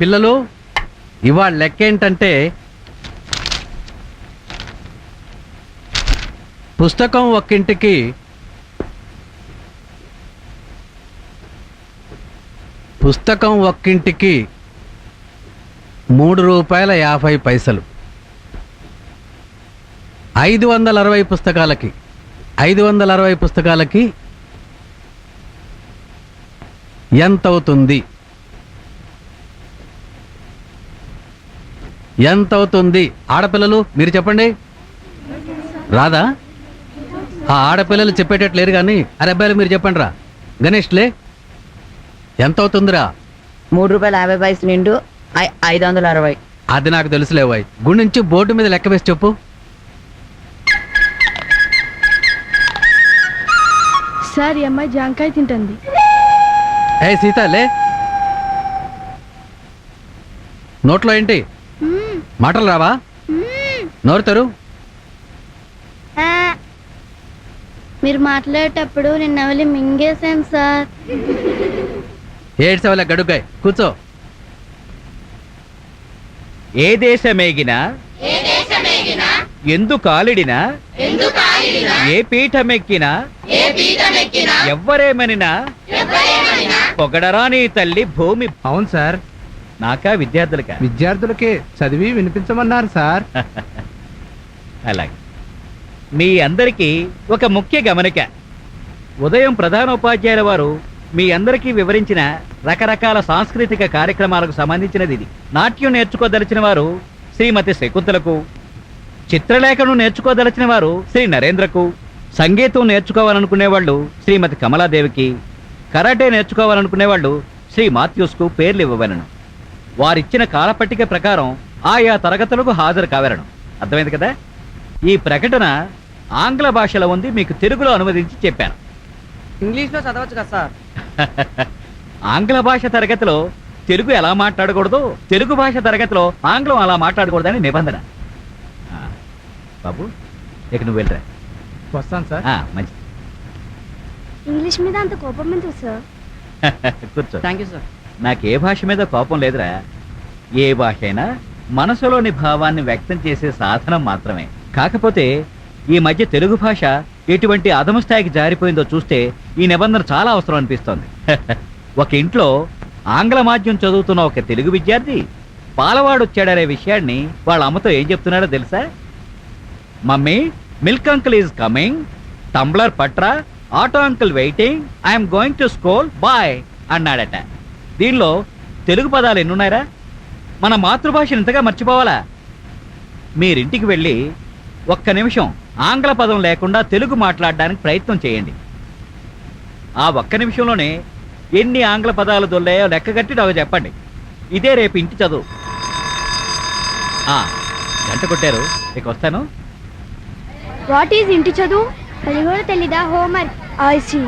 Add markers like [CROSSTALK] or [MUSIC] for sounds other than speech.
పిల్లలు ఇవాళ లెక్క ఏంటంటే పుస్తకం ఒక్కింటికి పుస్తకం ఒక్కింటికి మూడు రూపాయల యాభై పైసలు. ఐదు వందల అరవై పుస్తకాలకి ఐదు వందల అరవై పుస్తకాలకి ఎంత అవుతుంది ఎంత అవుతుంది? ఆడపిల్లలు మీరు చెప్పండి. రాదా ఆ ఆడపిల్లలు చెప్పేటట్టు లేరు కానీ అరే అబ్బాయిలు మీరు చెప్పండి రా గణేష్ లే. ఎంత అవుతుందిరా? మూడు రూపాయల యాభై పైసలు నిండు ఐదు వందల అరవై. అది నాకు తెలుసులేవాయ్ గుడి నుంచి బోర్డు మీద లెక్క వేసి చెప్పు. సార్ ఈ అమ్మాయి జాంకాయ తింటుంది. ఏ సీత లే. నోట్లో ఏంటి? మాటలు రావా? నోరుతారు మీరు మాట్లాడేటప్పుడు నేను నవలి మింగేశాను సార్. ఏడ్చవలే గడుగ్గాయ్. కూర్చో. ఏ దేశమేగినా ఎందు కాలిడినా ఏ పీఠమెక్కినా ఎవ్వరేమనినా పొగడరా నీ తల్లి భూమి. అవును సార్. నాకా విద్యార్థులకా? విద్యార్థులకే చదివి వినిపించమన్నారు సార్. [LAUGHS] అలాగే. మీ అందరికీ ఒక ముఖ్య గమనిక. ఉదయం ప్రధానోపాధ్యాయుల వారు మీ అందరికీ వివరించిన రకరకాల సాంస్కృతిక కార్యక్రమాలకు సంబంధించినది ఇది. నాట్యం నేర్చుకోదలిచిన వారు శ్రీమతి శకుంతలకు చిత్రలేఖను నేర్చుకోదలిచిన వారు శ్రీ నరేంద్రకు సంగీతం నేర్చుకోవాలనుకునే వాళ్ళు శ్రీమతి కమలాదేవికి కరాటే నేర్చుకోవాలనుకునే వాళ్ళు శ్రీ మాథ్యూస్కు పేర్లు ఇవ్వవలను. వారిచ్చిన కాలపట్టిక ప్రకారం ఆయా తరగతులకు హాజరు కావలను అర్థమైంది కదా? ఈ ప్రకటన ఆంగ్ల భాషలో ఉంది మీకు తెలుగులో అనువదించి చెప్పాను. ఇంగ్లీష్లో చదవచ్చు కదా సార్. [LAUGHS] ఆంగ్ల భాష తరగతిలో తెలుగు ఎలా మాట్లాడకూడదు? తెలుగు భాష తరగతిలో ఆంగ్లం అలా మాట్లాడకూడదని నిబంధన. ఆ, బాబు ఇక నువ్వు వెళ్ళరా. వస్తాను సార్. ఆ, మంచిది. ఇంగ్లీష్ మీద అంత కోపం ఎందుకు సార్? [LAUGHS] కూర్చో. Thank you sir. నాకు ఏ భాష మీద కోపం లేదురా. ఏ భాష అయినా మనసులోని భావాన్ని వ్యక్తం చేసే సాధనం మాత్రమే. కాకపోతే ఈ మధ్య తెలుగు భాష ఎటువంటి అధమ స్థాయికి జారిపోయిందో చూస్తే ఈ నిబంధన చాలా అవసరం అనిపిస్తోంది. [LAUGHS] ఒక ఇంట్లో ఆంగ్ల మాధ్యం చదువుతున్న ఒక తెలుగు విద్యార్థి పాలవాడు వచ్చాడనే విషయాన్ని వాళ్ళ అమ్మతో ఏం చెప్తున్నాడో తెలుసా? Mummy milk uncle is coming tumbler పట్రా. Auto uncle waiting I'm going to school bye అన్నాడట. దీనిలో తెలుగు పదాలు ఎన్నున్నాయరా? మన మాతృభాషను ఇంతగా మర్చిపోవాలా? మీరింటికి వెళ్ళి ఒక్క నిమిషం ఆంగ్ల పదం లేకుండా తెలుగు మాట్లాడడానికి ప్రయత్నం చేయండి. ఆ ఒక్క నిమిషంలోనే ఎన్ని ఆంగ్ల పదాలు దొల్లాయో లెక్కగట్టి నాకు చెప్పండి. ఇదే రేపు ఇంటి చదువు. గంట కొట్టారు. ఇక వస్తాను. వాట్ ఈజ్ ఇంటి చదువు? అది కూడా తెలీదా? Homework I see